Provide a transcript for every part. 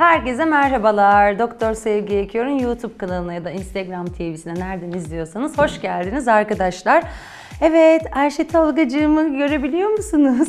Herkese merhabalar. Doktor Sevgi Ekiyor'un YouTube kanalına ya da Instagram TV'sine nereden izliyorsanız hoş geldiniz arkadaşlar. Evet, Ayşe Tolgacığımı görebiliyor musunuz?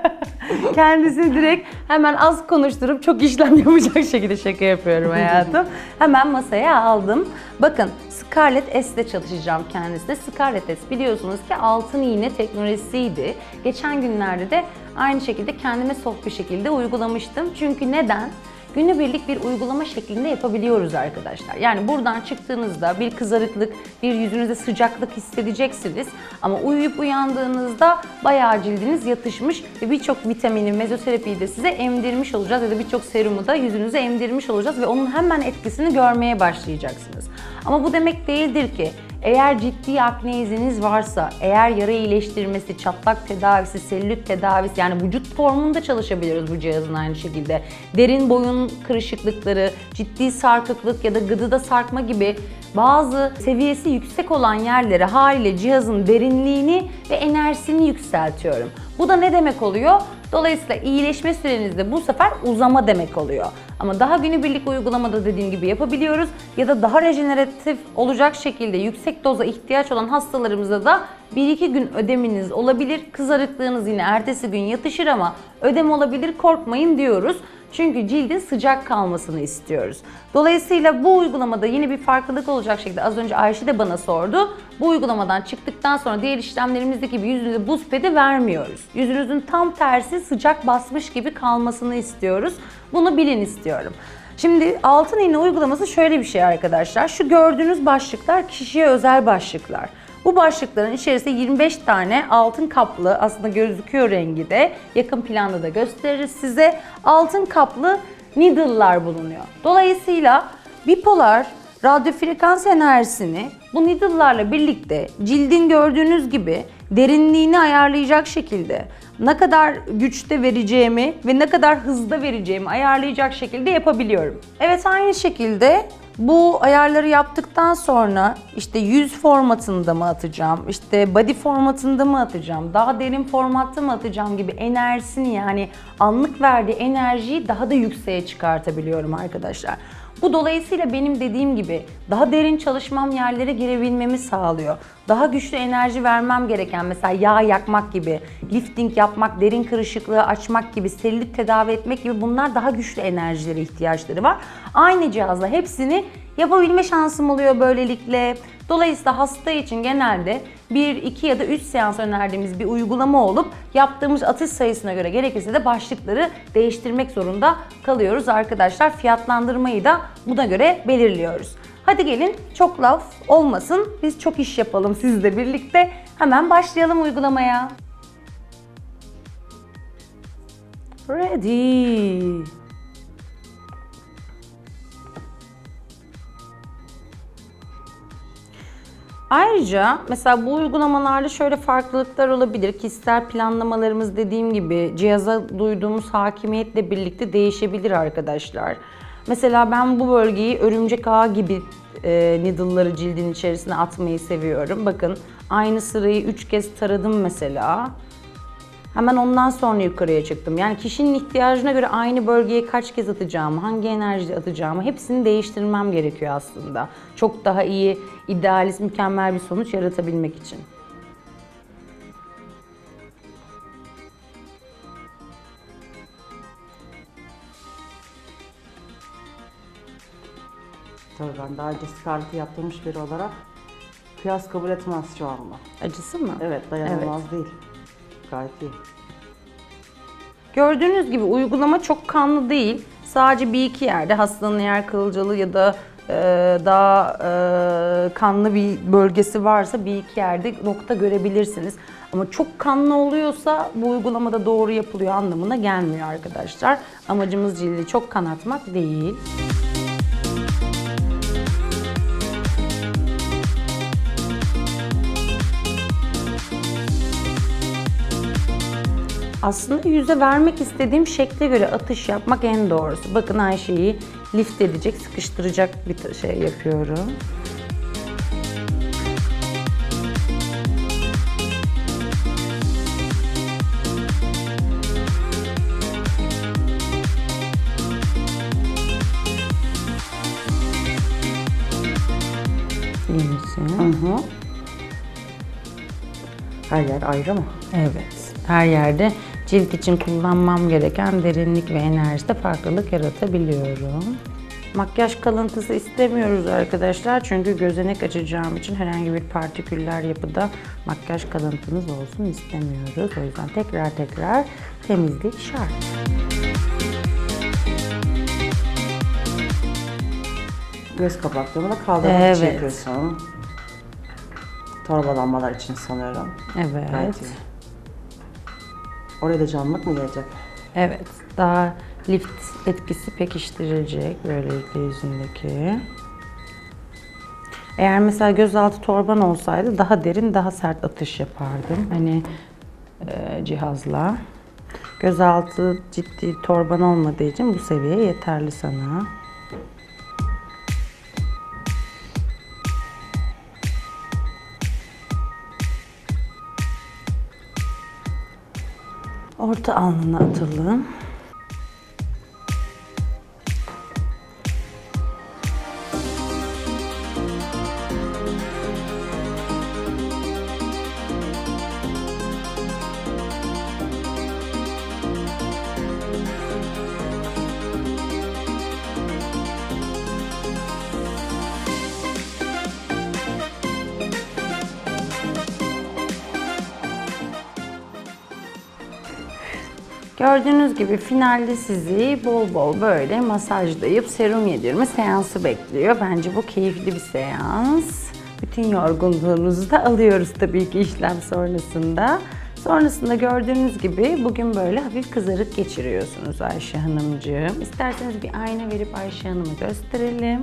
Kendisi direkt hemen az konuşturup çok işlem yapacak şekilde şaka yapıyorum hayatım. Hemen masaya aldım. Bakın Scarlett S ile çalışacağım kendisiyle. Scarlett S biliyorsunuz ki altın iğne teknolojisiydi. Geçen günlerde de aynı şekilde kendime soft bir şekilde uygulamıştım. Çünkü neden? Günübirlik bir uygulama şeklinde yapabiliyoruz arkadaşlar. Yani buradan çıktığınızda bir kızarıklık, bir yüzünüzde sıcaklık hissedeceksiniz. Ama uyuyup uyandığınızda bayağı cildiniz yatışmış ve birçok vitamini, mezoterapiyi de size emdirmiş olacağız ya da birçok serumu da yüzünüze emdirmiş olacağız ve onun hemen etkisini görmeye başlayacaksınız. Ama bu demek değildir ki eğer ciddi akne iziniz varsa, eğer yara iyileştirmesi, çatlak tedavisi, selülit tedavisi yani vücut formunda çalışabiliyoruz bu cihazın aynı şekilde. Derin boyun kırışıklıkları, ciddi sarkıklık ya da gıdıda sarkma gibi bazı seviyesi yüksek olan yerlere haliyle cihazın derinliğini ve enerjisini yükseltiyorum. Bu da ne demek oluyor? Dolayısıyla iyileşme sürenizde bu sefer uzama demek oluyor. Ama daha günübirlik uygulamada dediğim gibi yapabiliyoruz ya da daha rejeneratif olacak şekilde yüksek doza ihtiyaç olan hastalarımızda da 1-2 gün ödeminiz olabilir. Kızarıklığınız yine ertesi gün yatışır ama ödem olabilir korkmayın diyoruz. Çünkü cildin sıcak kalmasını istiyoruz. Dolayısıyla bu uygulamada yine bir farklılık olacak şekilde az önce Ayşe de bana sordu. Bu uygulamadan çıktıktan sonra diğer işlemlerimizdeki gibi yüzünüze buz pedi vermiyoruz. Yüzünüzün tam tersi sıcak basmış gibi kalmasını istiyoruz. Bunu bilin istiyorum. Şimdi altın iğne uygulaması şöyle bir şey arkadaşlar. Şu gördüğünüz başlıklar kişiye özel başlıklar. Bu başlıkların içerisinde 25 tane altın kaplı aslında gözüküyor rengi de yakın planda da gösteririz size. Altın kaplı needle'lar bulunuyor. Dolayısıyla bipolar radyo frekans enerjisini bu needle'larla birlikte cildin gördüğünüz gibi derinliğini ayarlayacak şekilde ne kadar güçte vereceğimi ve ne kadar hızda vereceğimi ayarlayacak şekilde yapabiliyorum. Evet aynı şekilde bu ayarları yaptıktan sonra işte yüz formatında mı atacağım, işte body formatında mı atacağım, daha derin formatta mı atacağım gibi enerjisini yani anlık verdiği enerjiyi daha da yükseğe çıkartabiliyorum arkadaşlar. Bu dolayısıyla benim dediğim gibi daha derin çalışmam yerlere girebilmemi sağlıyor. Daha güçlü enerji vermem gereken mesela yağ yakmak gibi, lifting yapmak, derin kırışıklığı açmak gibi, selülit tedavi etmek gibi bunlar daha güçlü enerjilere ihtiyaçları var. Aynı cihazla hepsini yapabilme şansım oluyor böylelikle. Dolayısıyla hasta için genelde 1, 2 ya da 3 seans önerdiğimiz bir uygulama olup yaptığımız atış sayısına göre gerekirse de başlıkları değiştirmek zorunda kalıyoruz arkadaşlar. Fiyatlandırmayı da buna göre belirliyoruz. Hadi gelin çok laf olmasın. Biz çok iş yapalım sizle birlikte. Hemen başlayalım uygulamaya. Ready. Ayrıca mesela bu uygulamalarda şöyle farklılıklar olabilir. Kişisel planlamalarımız dediğim gibi cihaza duyduğumuz hakimiyetle birlikte değişebilir arkadaşlar. Mesela ben bu bölgeyi örümcek ağı gibi e, needle'ları cildin içerisine atmayı seviyorum. Bakın aynı sırayı 3 kez taradım mesela. Hemen ondan sonra yukarıya çıktım. Yani kişinin ihtiyacına göre aynı bölgeye kaç kez atacağımı, hangi enerji atacağımı hepsini değiştirmem gerekiyor aslında. Çok daha iyi, idealist, mükemmel bir sonuç yaratabilmek için. Tabii ben daha önce Scarlett'i yaptırmış biri olarak kıyas kabul etmez şu anda. Acısı mı? Evet dayanılmaz değil. Gayet iyi. Gördüğünüz gibi uygulama çok kanlı değil. Sadece bir iki yerde hastanın eğer kılcalı ya da e, daha e, kanlı bir bölgesi varsa bir iki yerde nokta görebilirsiniz. Ama çok kanlı oluyorsa bu uygulamada doğru yapılıyor anlamına gelmiyor arkadaşlar. Amacımız cildi çok kanatmak değil. aslında yüze vermek istediğim şekle göre atış yapmak en doğrusu. Bakın her şeyi lift edecek, sıkıştıracak bir şey yapıyorum. İyi. Her yer ayrı mı? Evet. Her yerde cilt için kullanmam gereken derinlik ve enerjide farklılık yaratabiliyorum. Makyaj kalıntısı istemiyoruz arkadaşlar. Çünkü gözenek açacağım için herhangi bir partiküller yapıda makyaj kalıntınız olsun istemiyoruz. O yüzden tekrar tekrar temizlik şart. Göz kapaklarını kaldırmak için Evet. yapıyorsun. Torbalanmalar için sanıyorum. Evet. İyi. Oraya da canlılık mı gelecek? Evet. Daha lift etkisi pekiştirilecek böylelikle yüzündeki. Eğer mesela gözaltı torban olsaydı daha derin, daha sert atış yapardım. Hani e, cihazla. Gözaltı ciddi torban olmadığı için bu seviye yeterli sana. Orta alnına atalım. Gördüğünüz gibi finalde sizi bol bol böyle masajlayıp serum yedirme seansı bekliyor. Bence bu keyifli bir seans. Bütün yorgunluğunuzu da alıyoruz tabii ki işlem sonrasında. Sonrasında gördüğünüz gibi bugün böyle hafif kızarık geçiriyorsunuz Ayşe Hanımcığım. İsterseniz bir ayna verip Ayşe Hanım'ı gösterelim.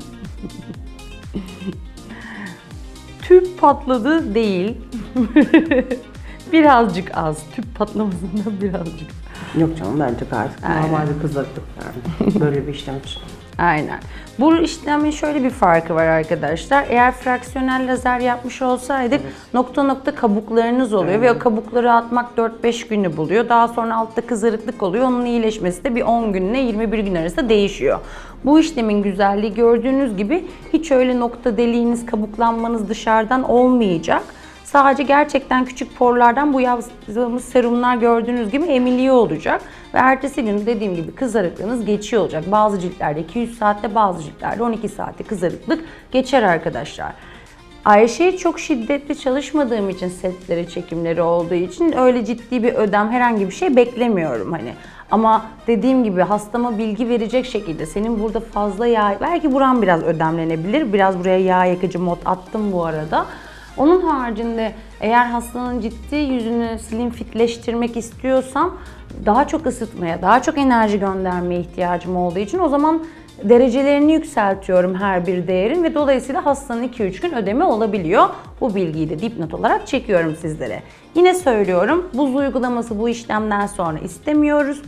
Tüp patladı değil. birazcık az. Tüp patlamasından birazcık. Yok canım bence gayet normal bir kızarıklık yani. Böyle bir işlem için. Aynen. Bu işlemin şöyle bir farkı var arkadaşlar. Eğer fraksiyonel lazer yapmış olsaydık nokta nokta kabuklarınız oluyor ve o kabukları atmak 4-5 günü buluyor. Daha sonra altta kızarıklık oluyor. Onun iyileşmesi de bir 10 günle 21 gün arasında değişiyor. Bu işlemin güzelliği gördüğünüz gibi hiç öyle nokta deliğiniz, kabuklanmanız dışarıdan olmayacak. Sadece gerçekten küçük porlardan bu yazdığımız serumlar gördüğünüz gibi emiliyor olacak. Ve ertesi gün dediğim gibi kızarıklığınız geçiyor olacak. Bazı ciltlerde 200 saatte bazı ciltlerde 12 saatte kızarıklık geçer arkadaşlar. Ayşe çok şiddetli çalışmadığım için setleri, çekimleri olduğu için öyle ciddi bir ödem herhangi bir şey beklemiyorum hani. Ama dediğim gibi hastama bilgi verecek şekilde senin burada fazla yağ, belki buram biraz ödemlenebilir. Biraz buraya yağ yakıcı mod attım bu arada. Onun haricinde eğer hastanın ciddi yüzünü slim fitleştirmek istiyorsam daha çok ısıtmaya, daha çok enerji göndermeye ihtiyacım olduğu için o zaman derecelerini yükseltiyorum her bir değerin ve dolayısıyla hastanın 2-3 gün ödeme olabiliyor. Bu bilgiyi de dipnot olarak çekiyorum sizlere. Yine söylüyorum buz uygulaması bu işlemden sonra istemiyoruz.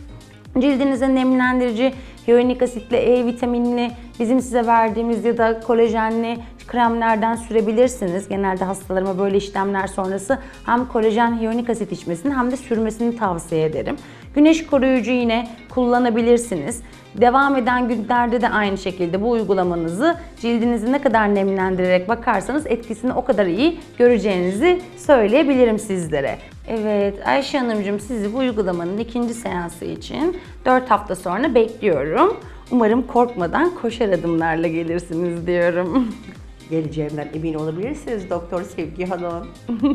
Cildinize nemlendirici, hyaluronik asitli, E vitaminli, bizim size verdiğimiz ya da kolajenli kremlerden sürebilirsiniz. Genelde hastalarıma böyle işlemler sonrası hem kolajen hyaluronik asit içmesini hem de sürmesini tavsiye ederim. Güneş koruyucu yine kullanabilirsiniz. Devam eden günlerde de aynı şekilde bu uygulamanızı cildinizi ne kadar nemlendirerek bakarsanız etkisini o kadar iyi göreceğinizi söyleyebilirim sizlere. Evet Ayşe Hanımcığım sizi bu uygulamanın ikinci seansı için 4 hafta sonra bekliyorum. Umarım korkmadan koşar adımlarla gelirsiniz diyorum. Geleceğimden emin olabilirsiniz Doktor Sevgi Hanım.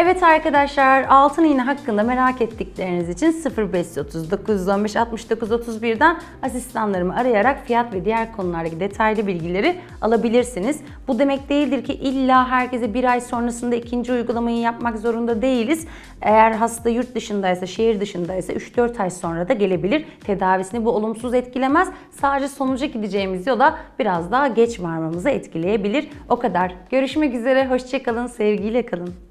Evet arkadaşlar altın iğne hakkında merak ettikleriniz için 0539 15 69 31'den asistanlarımı arayarak fiyat ve diğer konulardaki detaylı bilgileri alabilirsiniz. Bu demek değildir ki illa herkese bir ay sonrasında ikinci uygulamayı yapmak zorunda değiliz. Eğer hasta yurt dışındaysa, şehir dışındaysa 3-4 ay sonra da gelebilir. Tedavisini bu olumsuz etkilemez. Sadece sonuca gideceğimiz yola biraz daha geç varmamızı etkileyebilir. O kadar. Görüşmek üzere. Hoşçakalın. Sevgiyle kalın.